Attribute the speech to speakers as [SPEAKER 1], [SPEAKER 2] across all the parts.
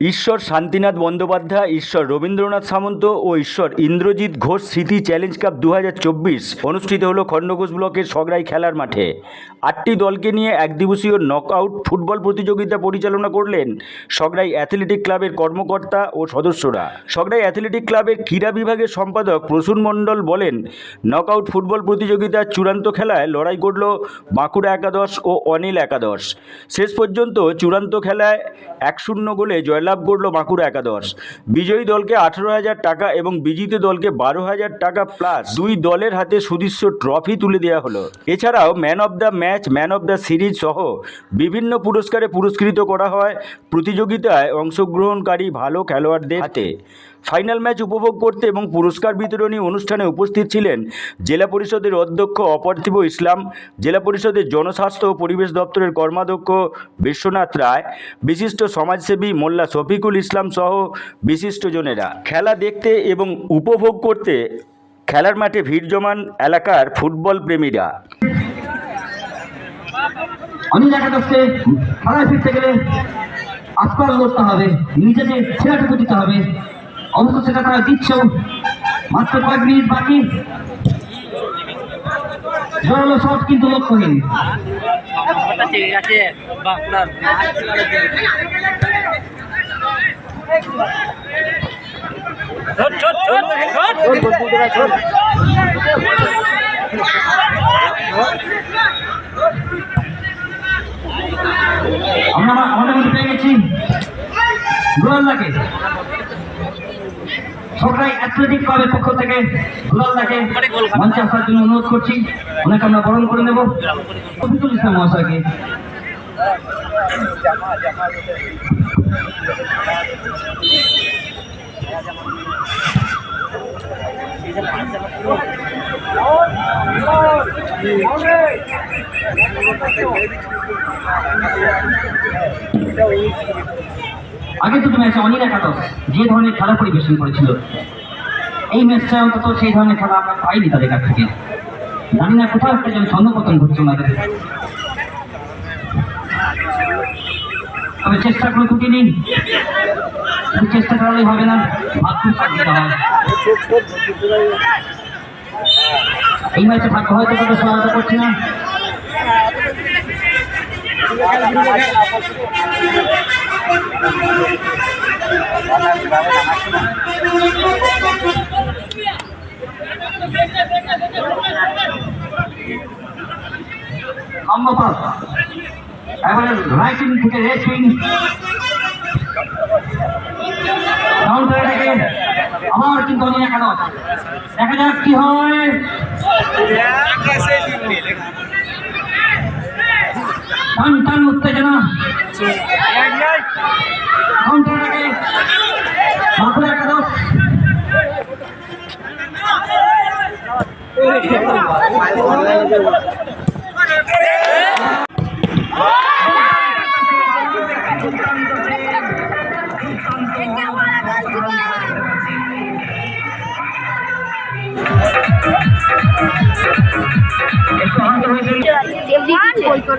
[SPEAKER 1] ঈশ্বর শান্তিনাথ বন্দ্যোপাধ্যায়, ঈশ্বর রবীন্দ্রনাথ সামন্ত ও ঈশ্বর ইন্দ্রজিৎ ঘোষ স্মৃতি চ্যালেঞ্জ কাপ দু হাজার চব্বিশ অনুষ্ঠিত হলো খণ্ডঘোষ ব্লকের সগড়াই খেলার মাঠে। আটটি দলকে নিয়ে এক দিবসীয় নকআউট ফুটবল প্রতিযোগিতা পরিচালনা করলেন সগড়াই অ্যাথলেটিক ক্লাবের কর্মকর্তা ও সদস্যরা। সগড়াই অ্যাথলেটিক ক্লাবের ক্রীড়া বিভাগের সম্পাদক প্রসূন মণ্ডল বলেন, নকআউট ফুটবল প্রতিযোগিতার চূড়ান্ত খেলায় লড়াই করল বাঁকুড়া একাদশ ও অনিল একাদশ। শেষ পর্যন্ত চূড়ান্ত খেলায় এক শূন্য গোলে জয়লাভ করল বাঁকুড়া একাদশ। বিজয়ী দলকে আঠারো হাজার টাকা এবং বিজিত দলকে বারো হাজার টাকা প্লাস দুই দলের হাতে সুদৃশ্য ট্রফি তুলে দেওয়া হলো। এছাড়াও man of the match man of the series সহ বিভিন্ন পুরস্কারে পুরস্কৃত করা হয়। প্রতিযোগিতায় অংশগ্রহণকারী ভালো খেলোয়াড়দের হাতে। ফাইনাল ম্যাচ উপভোগ করতে এবং পুরস্কার বিতরণী অনুষ্ঠানে উপস্থিত ছিলেন জেলা পরিষদের অধ্যক্ষ অপার্থিব ইসলাম, জেলা পরিষদের জনস্বাস্থ্য ও পরিবেশ দপ্তরের কর্মাধ্যক্ষ বিশ্বনাথ রায়, বিশিষ্ট সমাজসেবী মোল্লা শফিকুল ইসলাম সহ বিশিষ্টজনেরা খেলা দেখতে এবং উপভোগ করতে খেলার মাঠে ভিড় জমান এলাকার ফুটবল প্রেমীরা।
[SPEAKER 2] অনিল একাদশকে খেলায় ফিরতে গেলে করতে হবে, নিজেকে ছেলেটুকু দিতে হবে। অবশ্য সেটা তারা দিচ্ছেও মাত্র কয়েক মিনিট বাকি। জোরালো শট কিন্তু লক্ষ্যহীন আমরা আমা- আমাদের মধ্যে পেয়ে গেছি। গোলাল্লাকে। সরকারি অ্যাথলেটিক ক্লাবের পক্ষ থেকে গোলাল্লাকে মঞ্চে আসার জন্য অনুরোধ করছি। ওনাকে আমরা বরণ করে নেব। শফিকুল ইসলাম মহাশয়কে। আগে দুটো ম্যাচে অনিল একাদশ যে ধরনের খেলা পরিবেশন করেছিল, এই ম্যাচটা অন্তত সেই ধরনের খেলা আমরা পাইনি তাদের কাছ থেকে। জানি না কোথাও একটা যেন ছন্দপতন ঘটছে ওনাদের। তবে চেষ্টা করে ত্রুটি শুধু চেষ্টা করালেই হবে না, ভাগ্য এই ম্যাচে ভাগ্য হয়তো তাদের সহায়তা করছে না। লম্বা পাস এবারে রাইট উইং থেকে লেফট উইং কাউন্টার এটাকে আবার কিন্তু দেখা যাক কি হয়। একটু আহত হয়েছে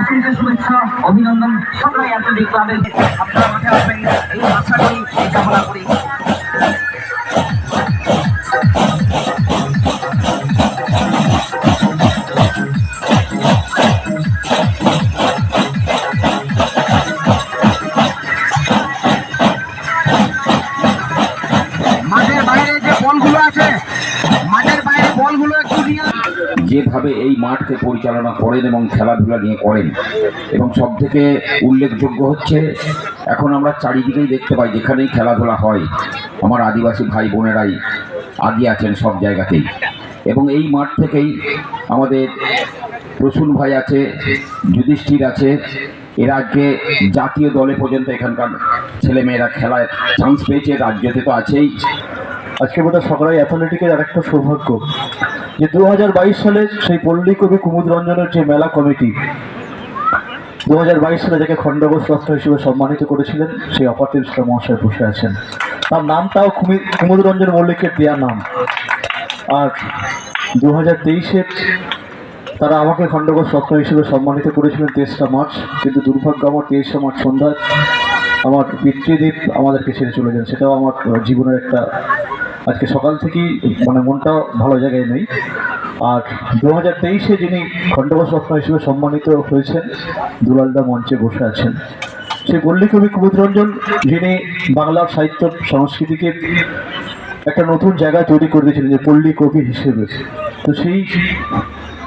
[SPEAKER 2] অসংখ্য শুভেচ্ছা অভিনন্দন সবাই অ্যাথলেটিক ক্লাবের আপনারা মাঠে আসবেন। এই আশাটি কামনা করি।
[SPEAKER 3] যেভাবে এই মাঠকে পরিচালনা করেন এবং খেলাধুলা নিয়ে করেন। এবং সব থেকে উল্লেখযোগ্য হচ্ছে, এখন আমরা চারিদিকেই দেখতে পাই যেখানেই খেলাধুলা হয়, আমার আদিবাসী ভাই বোনেরাই আগে আছেন সব জায়গাতেই। এবং এই মাঠ থেকেই আমাদের প্রসূন ভাই আছে, যুধিষ্ঠির আছে, এর আগে জাতীয় দলে পর্যন্ত এখানকার ছেলেমেয়েরা খেলায় চান্স পেয়েছে, রাজ্যতে তো আছেই।
[SPEAKER 4] আজকে বোধহয় সকলাই অ্যাথলেটিকের আর একটা সৌভাগ্য। যে দু হাজার বাইশ সালে সেই পল্লী কবি কুমুদ রঞ্জনের যে মেলা কমিটি দু হাজার বাইশ সালে যাকে রত্ন হিসেবে সম্মানিত করেছিলেন, সেই অপাতিল মহাশয় বসে আছেন। তার নামটাও কুমি- কুমুদ রঞ্জন মল্লিকের দেয়া নাম? আর দু হাজার তেইশে তারা আমাকে খণ্ডঘোষ রত্ন হিসেবে সম্মানিত করেছিলেন তেইশটা মার্চ, কিন্তু দুর্ভাগ্য আমার তেইশে মার্চ সন্ধ্যায় আমার পিতৃদেব আমাদেরকে ছেড়ে চলে যান। সেটাও আমার জীবনের একটা আজকে সকাল থেকেই মানে মনটা ভালো জায়গায় নেই। আর দু হাজার তেইশে যিনি খণ্ডঘোষ রত্ন হিসেবে সম্মানিত হয়েছেন, দুলালদা মঞ্চে বসে আছেন সেই পল্লী কবি কুমুদরঞ্জন যিনি বাংলার সাহিত্য, সংস্কৃতিকে একটা নতুন জায়গা তৈরি করে দিয়েছিলেন যে পল্লী কবি হিসেবে। তো সেই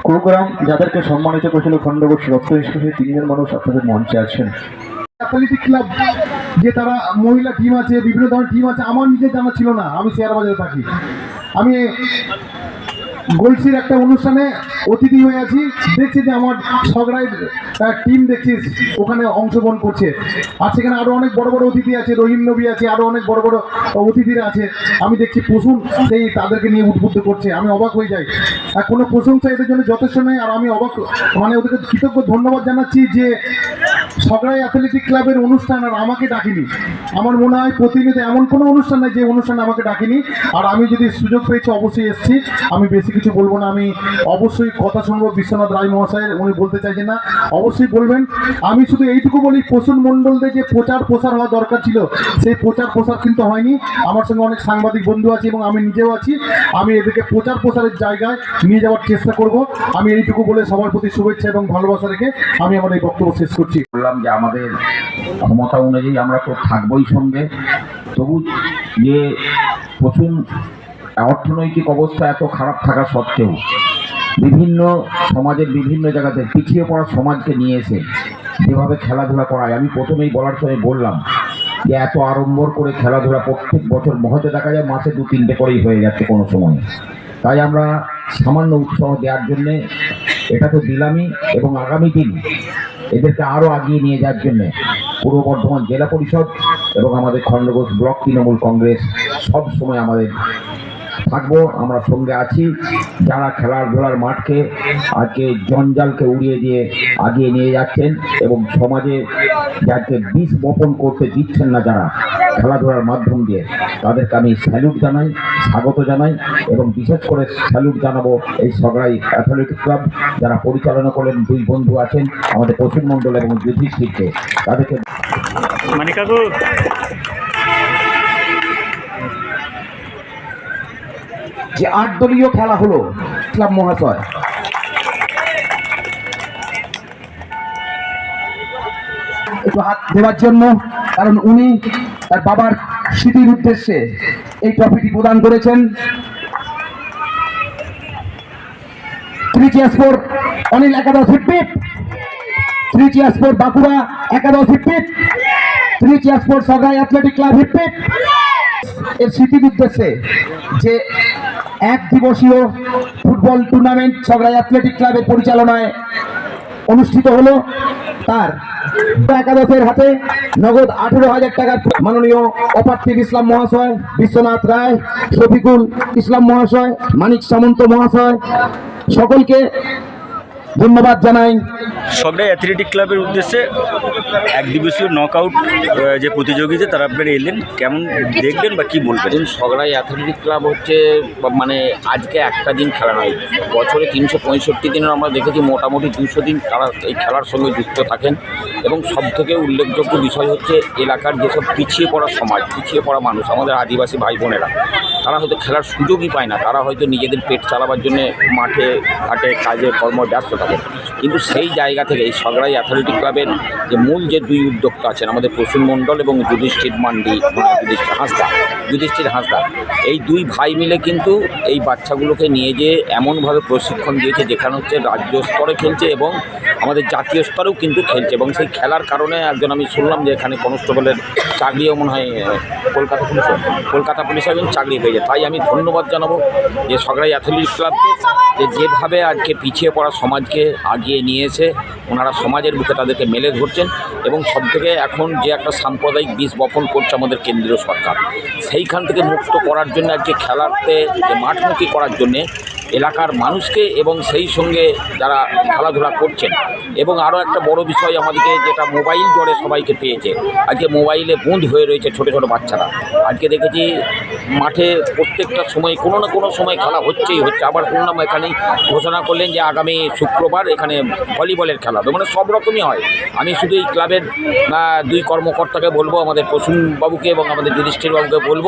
[SPEAKER 4] প্রোগ্রাম যাদেরকে সম্মানিত করেছিল খণ্ডঘোষ রত্ন হিসেবে তিনজন মানুষ আপনাদের মঞ্চে আছেন।
[SPEAKER 5] ক্লাব যে তারা মহিলা টিম আছে, বিভিন্ন ধরনের টিম আছে, আমার নিজের জানা ছিল না, আমি শেয়ার বাজারে থাকি। আমি গোলসির একটা অনুষ্ঠানে অতিথি হয়ে আছি। দেখছি যে আমার সগড়াই টিম দেখছি ওখানে অংশগ্রহণ করছে। আর সেখানে আরও অনেক বড় বড় অতিথি আছে, রহিম নবী আছে আরও অনেক বড় বড় অতিথিরা আছে। আমি দেখছি প্রসুন, সেই তাদেরকে নিয়ে উদ্বুদ্ধ করছে। আমি অবাক হয়ে যাই। আর কোনো প্রশংসা এদের জন্য যথেষ্ট নেই আর আমি অবাক মানে ওদেরকে কৃতজ্ঞ ধন্যবাদ জানাচ্ছি যে সগড়াই অ্যাথলেটিক ক্লাবের অনুষ্ঠান আর আমাকে ডাকিনি। আমার মনে হয় প্রতিনিয়ত এমন কোনো অনুষ্ঠান নেই যে অনুষ্ঠানে আমাকে ডাকিনি। আর আমি যদি সুযোগ পেয়েছি, অবশ্যই এসেছি। আমি বেশি কিছু বলব না। আমি অবশ্যই কথা শুনব বিশ্বনাথ রায় মহাশয়ের উনি বলতে চাইছেন না। অবশ্যই বলবেন। আমি শুধু এইটুকু বলি, প্রসূন মণ্ডলদের যে প্রচার প্রসার হওয়া দরকার ছিল, সেই প্রচার প্রসার কিন্তু হয়নি। আমার সঙ্গে অনেক সাংবাদিক বন্ধু আছে এবং আমি নিজেও আছি। আমি এদেরকে প্রচার প্রসারের জায়গায় নিয়ে যাওয়ার চেষ্টা করব। আমি এইটুকু বলে সবার প্রতি শুভেচ্ছা এবং ভালোবাসা রেখে আমি আমার এই বক্তব্য শেষ করছি।
[SPEAKER 6] বললাম যে আমাদের ক্ষমতা অনুযায়ী আমরা তো থাকবোই সঙ্গে। তবু যে প্রচুর অর্থনৈতিক অবস্থা এত খারাপ থাকা সত্ত্বেও বিভিন্ন সমাজের বিভিন্ন জায়গাতে পিছিয়ে পড়া সমাজকে নিয়ে এসে যেভাবে খেলাধুলা করায়, আমি প্রথমেই বলার সময় বললাম যে এত আড়ম্বর করে খেলাধুলা প্রত্যেক বছর হয়তো দেখা যায়, মাসে দু তিনটে করেই হয়ে যাচ্ছে কোনো সময়। তাই আমরা সামান্য উৎসাহ দেওয়ার জন্যে এটা তো দিলামই এবং আগামী দিন এদেরকে আরও আগিয়ে নিয়ে যাওয়ার জন্যে পূর্ব বর্ধমান জেলা পরিষদ এবং আমাদের খণ্ডঘোষ ব্লক তৃণমূল কংগ্রেস সব সময় আমাদের থাকব, আমরা সঙ্গে আছি। যারা খেলাধুলার মাঠকে আজকে জঞ্জালকে উড়িয়ে দিয়ে আগিয়ে নিয়ে যাচ্ছেন এবং সমাজে যাকে বিষ বপন করতে দিচ্ছেন না যারা খেলাধুলার মাধ্যম দিয়ে, তাদেরকে আমি স্যালুট জানাই, স্বাগত জানাই এবং বিশেষ করে স্যালুট জানাব এই সগড়াই অ্যাথলেটিক ক্লাব। যারা পরিচালনা করেন দুই বন্ধু আছেন আমাদের পশ্চিমমণ্ডল এবং যুধিষ্ঠিরকে। তাদেরকে
[SPEAKER 1] মানে কাকু
[SPEAKER 7] যে আট দলীয় খেলা হলো, ক্লাব মহাশয়। একটু হাত দেওয়ার জন্য, কারণ উনি তার বাবার স্মৃতির উদ্দেশ্যে এই ট্রফিটি প্রদান করেছেন। থ্রি চেয়ার্স ফোর অনিল একাদশ হিটপিট থ্রি চেয়ার্স ফোর বাঁকুড়া একাদশ হিটপিট থ্রি চেয়ার্স ফোর সগাই অ্যাথলেটিক ক্লাব হিটপিট এর স্মৃতির উদ্দেশ্যে যে এক দিবসীয় ফুটবল টুর্নামেন্ট ছগড়াই অ্যাথলেটিক ক্লাবের পরিচালনায় অনুষ্ঠিত হলো। তার একাদশের হাতে নগদ আঠেরো হাজার টাকার মাননীয় অপার্থিক ইসলাম মহাশয়, বিশ্বনাথ রায়, শফিকুল ইসলাম মহাশয়, মানিক সামন্ত মহাশয়, সকলকে ধন্যবাদ জানাই।
[SPEAKER 1] সবাই অ্যাথলেটিক ক্লাবের উদ্দেশ্যে এক দিবসীয় নক আউট যে প্রতিযোগিতা তারা আপনারা এলেন কেমন দেখবেন বা কি বলবেন?
[SPEAKER 8] সগড়াই অ্যাথলেটিক ক্লাব হচ্ছে মানে আজকে একটা দিন খেলা নয় বছরে তিনশো পঁয়ষট্টি দিনের আমরা দেখেছি মোটামুটি দুশো দিন তারা এই খেলার সঙ্গে যুক্ত থাকেন। এবং সব থেকে উল্লেখযোগ্য বিষয় হচ্ছে এলাকার যেসব পিছিয়ে পড়া সমাজ, পিছিয়ে পড়া মানুষ, আমাদের আদিবাসী ভাই বোনেরা তারা হয়তো খেলার সুযোগই পায় না। তারা হয়তো নিজেদের পেট চালাবার জন্য মাঠে, ঘাটে কাজে, কর্ম ব্যস্ত থাকে। কিন্তু সেই জায়গা থেকে এই সগড়াই অ্যাথলেটিক ক্লাবের যে মূল যে দুই উদ্যোক্তা আছেন আমাদের প্রসূন মণ্ডল এবং যুধিষ্ঠির মান্ডি মানে যুধিষ্ঠির হাঁসদা যুধিষ্ঠির হাঁসদা, এই দুই ভাই মিলে কিন্তু এই বাচ্চাগুলোকে নিয়ে যেয়ে এমনভাবে প্রশিক্ষণ দিয়েছে যেখানে হচ্ছে রাজ্য স্তরে খেলছে এবং আমাদের জাতীয় স্তরেও কিন্তু খেলছে এবং সেই
[SPEAKER 6] খেলার কারণে একজন আমি শুনলাম যে এখানে কনস্টেবলের চাকরিও মনে হয়, কলকাতা পুলিশে কলকাতা পুলিশে একজন চাকরি পেয়েছে। তাই আমি ধন্যবাদ জানাব যে সগড়াই অ্যাথলেটিক ক্লাবকে যে যেভাবে আজকে পিছিয়ে পড়া সমাজকে আগিয়ে নিয়ে এসে ওনারা সমাজের বুকে তাদেরকে মেলে ধরছেন এবং সবথেকে এখন যে একটা সাম্প্রদায়িক বীজ বপন করছে আমাদের কেন্দ্রীয় সরকার, সেইখান থেকে মুক্ত করার জন্য আজকে খেলাতে মাঠমুখী করার জন্যে এলাকার মানুষকে এবং সেই সঙ্গে যারা খেলাধুলা করছেন। এবং আরও একটা বড় বিষয় আমাদেরকে যেটা মোবাইল জড়ে সবাইকে পেয়েছে। আজকে মোবাইলে বন্ধ হয়ে রয়েছে ছোটো ছোটো বাচ্চারা। আজকে দেখেছি মাঠে প্রত্যেকটা সময় কোনো না কোনো সময় খেলা হচ্ছেই হচ্ছে। আবার শুনলাম এখানেই ঘোষণা করলেন যে আগামী শুক্রবার এখানে ভলিবলের খেলা হবে। মানে সব রকমই হয়। আমি শুধু এই ক্লাবের দুই কর্মকর্তাকে বলব, আমাদের প্রসূনবাবুকে এবং আমাদের যুধিষ্ঠিরবাবুকে বলব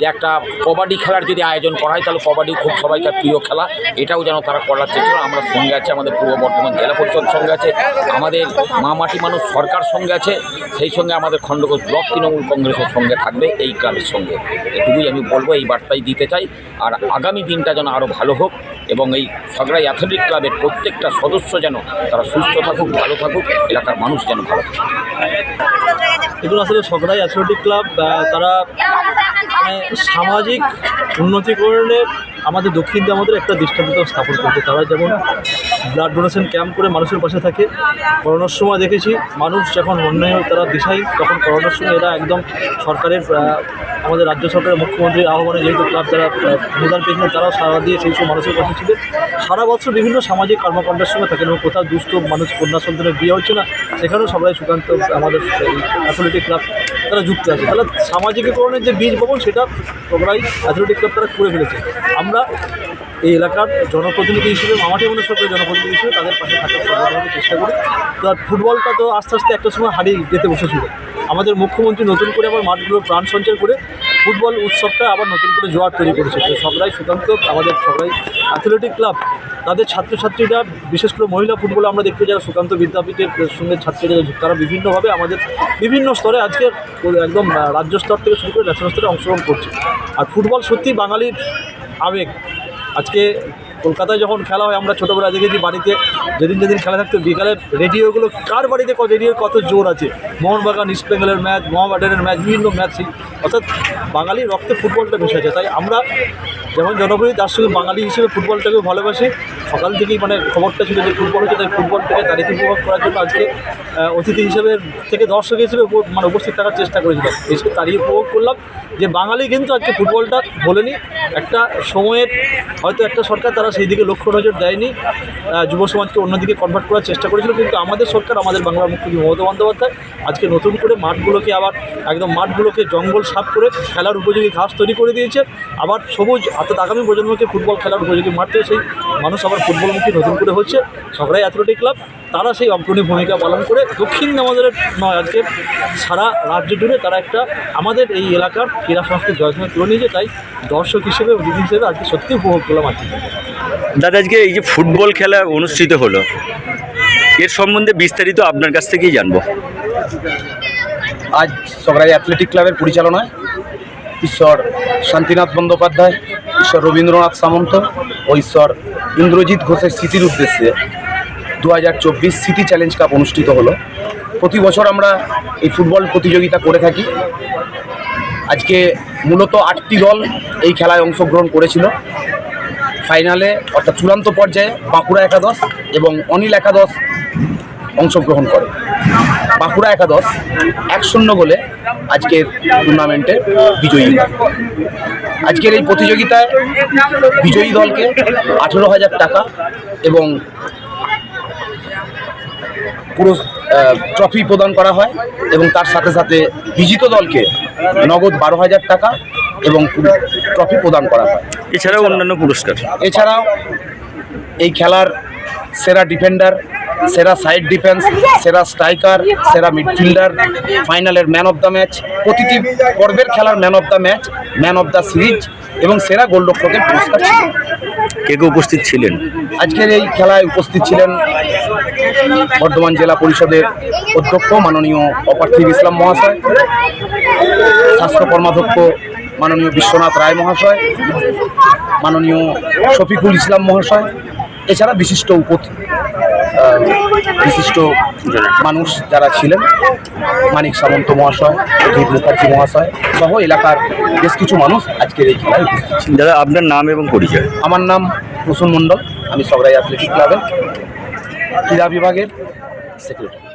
[SPEAKER 6] যে একটা কবাডি খেলার যদি আয়োজন করা হয়, তাহলে কবাডি খুব সবাইকার প্রিয় খেলা। এটাও যেন তারা করার চেষ্টা আমরা সঙ্গে আছে, আমাদের পূর্ব বর্ধমান জেলা পরিষদ সঙ্গে আছে, আমাদের মা মাটি মানুষ সরকার সঙ্গে আছে, সেই সঙ্গে আমাদের খণ্ডঘোষ ব্লক তৃণমূল কংগ্রেসের সঙ্গে থাকবে, এই ক্লাবের সঙ্গে। এটুকুই আমি বলব, এই বার্তাই দিতে চাই। আর আগামী দিনটা যেন আরও ভালো হোক এবং এই সগড়াই অ্যাথলেটিক ক্লাবের প্রত্যেকটা সদস্য যেন তারা সুস্থ থাকুক, ভালো থাকুক, এলাকার মানুষ যেন ভালো থাকুক
[SPEAKER 9] এগুলো আসলে সগড়াই অ্যাথলেটিক ক্লাব তারা মানে সামাজিক উন্নতিকরণে আমাদের দক্ষিণ আমাদের একটা দৃষ্টান্ত স্থাপন করছে তারা যেমন ব্লাড ডোনেশন ক্যাম্প করে মানুষের পাশে থাকে, করোনার সময় দেখেছি মানুষ যখন অন্যায় তারা দিশাই, তখন করোনার সময় এরা একদম সরকারের আমাদের রাজ্য সরকারের মুখ্যমন্ত্রীর আহ্বানে যেহেতু ক্লাব যারা অনুদান পেয়েছিলেন তারাও সারা দিয়ে সেই সব মানুষের পাশে ছিলেন। সারা বছর বিভিন্ন সামাজিক কর্মকাণ্ডের সঙ্গে থাকেন এবং কোথাও দুস্থ মানুষ কন্যা সন্তানের বিয়ে হচ্ছে না, সেখানেও সবাই সুকান্ত আমাদের অ্যাথলেটিক ক্লাব তারা যুক্ত আছে। তাহলে সামাজিকীকরণের যে বীজ বপন, সেটা তোমরাই অ্যাথলেটিক ক্লাব তারা করে ফেলেছে। আমরা এই এলাকার জনপ্রতিনিধি হিসেবে, মামাটি মনে সরকারের জনপ্রতিনিধি হিসেবে তাদের পাশে থাকার সর্বভাবে চেষ্টা করি। তো ফুটবলটা তো আস্তে আস্তে একটা সময় হারিয়ে যেতে বসেছিল। আমাদের মুখ্যমন্ত্রী নতুন করে আবার মাঠগুলো প্রাণ সঞ্চয় করে ফুটবল উৎসবটা আবার নতুন করে জোয়ার তৈরি করেছে। তো সবাই সুকান্ত, আমাদের সবাই অ্যাথলেটিক ক্লাব তাদের ছাত্রছাত্রীরা, বিশেষ করে মহিলা ফুটবল আমরা দেখতে যারা সুকান্ত বিদ্যাপীঠের সঙ্গে ছাত্রীরা তারা বিভিন্নভাবে আমাদের বিভিন্ন স্তরে আজকে একদম রাজ্য স্তর থেকে শুরু করে ন্যাশনাল স্তরে অংশগ্রহণ করছে। আর ফুটবল সত্যি বাঙালির আবেগ। আজকে কলকাতায় যখন খেলা হয়, আমরা ছোটোবেলা দেখেছি বাড়িতে যেদিন যেদিন খেলা থাকতো, বিকালে রেডিওগুলো কার বাড়িতে রেডিওর কত জোর আছে? মোহনবাগান, ইস্ট বেঙ্গলের ম্যাচ, মোহামেডানের ম্যাচ, বিভিন্ন ম্যাচ অর্থাৎ বাঙালি রক্তে ফুটবলটা মিশে আছে। তাই আমরা যেমন জনপ্রিয় তার সঙ্গে বাঙালি হিসেবে ফুটবলটাকেও ভালোবাসে। সকাল থেকেই মানে খবরটা ছিল যে ফুটবল হচ্ছে তাই ফুটবলটাকে তারিখে উপভোগ করার জন্য আজকে অতিথি হিসেবে থেকে দর্শক হিসেবে মানে উপস্থিত থাকার চেষ্টা করেছিলাম। এসে তারই উপভোগ করলাম। যে বাঙালি কিন্তু আজকে ফুটবলটা বলেনি একটা সময়ের হয়তো একটা সরকার তারা সেই দিকে লক্ষ্য নজর দেয়নি। যুব সমাজকে অন্যদিকে কনভার্ট করার চেষ্টা করেছিল। কিন্তু আমাদের সরকার, আমাদের বাংলার মুখ্যমন্ত্রী মমতা বন্দ্যোপাধ্যায় আজকে নতুন করে মাঠগুলোকে আবার, একদম মাঠগুলোকে জঙ্গল সাফ করে খেলার উপযোগী ঘাস তৈরি করে দিয়েছে। আবার সবুজ অর্থাৎ আগামী প্রজন্মকে ফুটবল খেলার উপযোগী মারতে সেই মানুষ আবার ফুটবলমুখী নতুন করে হচ্ছে। সবরাই অ্যাথলেটিক ক্লাব তারা সেই অগ্রণী ভূমিকা পালন করে। দক্ষিণ আমাদের নয় আজকে সারা রাজ্য জুড়ে তারা একটা আমাদের এই এলাকার ক্রীড়া সংস্কৃতি জয়সঙ্গে তুলে নিয়েছে তাই দর্শক হিসেবে অতিথি হিসেবে আজকে সত্যি উপভোগ করলাম আজকে।
[SPEAKER 1] দাদা আজকে এই যে ফুটবল খেলা অনুষ্ঠিত হলো এর সম্বন্ধে বিস্তারিত আপনার কাছ থেকেই জানব।
[SPEAKER 10] আজ সগড়াই অ্যাথলেটিক ক্লাবের পরিচালনায় ঈশ্বর শান্তিনাথ বন্দ্যোপাধ্যায় ঈশ্বর রবীন্দ্রনাথ সামন্ত ও ঈশ্বর ইন্দ্রজিৎ ঘোষের স্মৃতির উদ্দেশ্যে দু হাজার চব্বিশ সিটি চ্যালেঞ্জ কাপ অনুষ্ঠিত হলো। প্রতি বছর আমরা এই ফুটবল প্রতিযোগিতা করে থাকি। আজকে মূলত আটটি দল এই খেলায় অংশগ্রহণ করেছিল। ফাইনালে অর্থাৎ চূড়ান্ত পর্যায়ে বাঁকুড়া একাদশ এবং অনিল একাদশ অংশগ্রহণ করে। বাঁকুড়া একাদশ এক শূন্য গোলে আজকের টুর্নামেন্টে বিজয়ী। আজকের এই প্রতিযোগিতায় বিজয়ী দলকে আঠেরো হাজার টাকা এবং পুরো ট্রফি প্রদান করা হয় এবং তার সাথে সাথে বিজিত দলকে নগদ বারো হাজার টাকা এবং ট্রফি প্রদান করা হয়।
[SPEAKER 1] এছাড়াও অন্যান্য পুরস্কার।
[SPEAKER 10] এছাড়াও এই খেলার সেরা ডিফেন্ডার সেরা সাইড ডিফেন্স সেরা স্ট্রাইকার সেরা মিডফিল্ডার ফাইনালের ম্যান অফ দ্য ম্যাচ প্রতিটি পর্বের খেলার man of the match man of the series এবং সেরা গোলরক্ষকের পুরস্কার ছিল।
[SPEAKER 1] কে কে উপস্থিত ছিলেন?
[SPEAKER 10] আজকের এই খেলায় উপস্থিত ছিলেন বর্ধমান জেলা পরিষদের অধ্যক্ষ মাননীয় অপার্থিব ইসলাম মহাশয় স্বাস্থ্য কর্মাধ্যক্ষ মাননীয় বিশ্বনাথ রায় মহাশয় মাননীয় শফিকুল ইসলাম মহাশয় এছাড়া বিশিষ্ট উপ বিশিষ্ট মানুষ যারা ছিলেন মানিক সামন্ত মহাশয় অধীর মুখার্জি মহাশয় সহ এলাকার বেশ কিছু মানুষ আজকের এই খেলায় উপস্থিত ছিলেন।
[SPEAKER 1] দাদা আপনার নাম এবং পরিচয়
[SPEAKER 10] আমার নাম প্রসূন মণ্ডল আমি সগরাই অ্যাথলেটিক ক্লাবের ক্রীড়া বিভাগের সেক্রেটারি